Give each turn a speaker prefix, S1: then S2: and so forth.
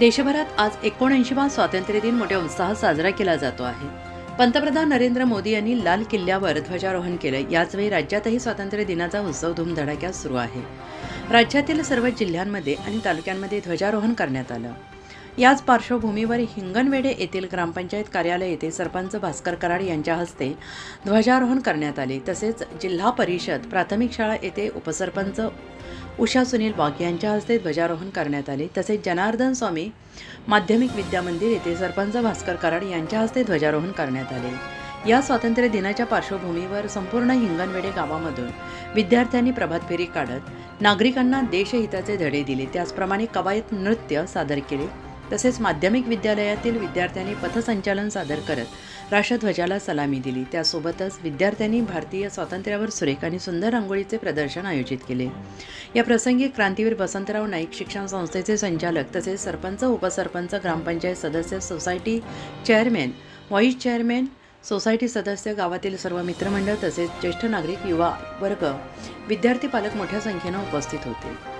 S1: देशभरात आज एकोणऐंशीवा स्वातंत्र्य दिन मोठ्या उत्साहात साजरा केला जातो आहे. पंतप्रधान नरेंद्र मोदी यांनी लाल किल्ल्यावर ध्वजारोहण केलं. याचवेळी राज्यातही स्वातंत्र्य दिनाचा उत्सव धूमधडाक्यात सुरू आहे. राज्यातील सर्व जिल्ह्यांमध्ये आणि तालुक्यांमध्ये ध्वजारोहण करण्यात आलं. याच पार्श्वभूमीवर हिंगणवेडे येथील ग्रामपंचायत कार्यालय येथे सरपंच भास्कर कराड यांच्या हस्ते ध्वजारोहण करण्यात आले. तसेच जिल्हा परिषद प्राथमिक शाळा येथे उपसरपंच उषा सुनील वाघ यांच्या हस्ते ध्वजारोहण करण्यात आले. तसेच जनार्दन स्वामी माध्यमिक विद्या मंदिर येथे सरपंच भास्कर कराड यांच्या हस्ते ध्वजारोहण करण्यात आले. या स्वातंत्र्य दिनाच्या पार्श्वभूमीवर संपूर्ण हिंगणवेडे गावामधून विद्यार्थ्यांनी प्रभात फेरी काढत नागरिकांना देशहिताचे धडे दिले. त्याचप्रमाणे कवायत नृत्य सादर केले. तसेच माध्यमिक विद्यालयातील विद्यार्थ्यांनी पथसंचालन सादर करत राष्ट्रध्वजाला सलामी दिली. त्यासोबतच विद्यार्थ्यांनी भारतीय स्वातंत्र्यावर सुरेख आणि सुंदर रांगोळीचे प्रदर्शन आयोजित केले. या प्रसंगी क्रांतीवीर वसंतराव नाईक शिक्षण संस्थेचे संचालक तसेच सरपंच उपसरपंच ग्रामपंचायत सदस्य society chairman vice chairman society सदस्य गावातील सर्व मित्रमंडळ तसेच ज्येष्ठ नागरिक युवा वर्ग विद्यार्थी पालक मोठ्या संख्येनं उपस्थित होते.